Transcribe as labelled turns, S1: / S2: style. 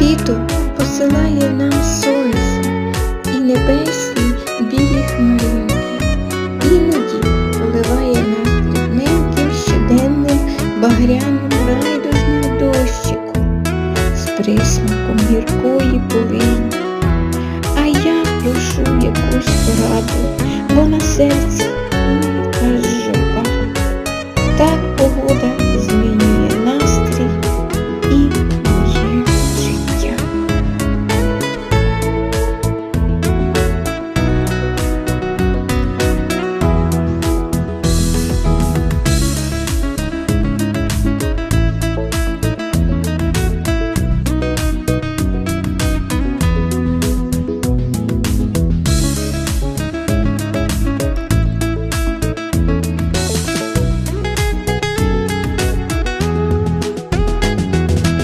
S1: Літо посилає нам сонце і небесні білі хмаринки. Іноді поливає нас дрібненьким щоденним багряним райдужним дощиком з присмаком гіркої повинні. А я прошу якусь пораду, бо на серці не кажу журба. Так погода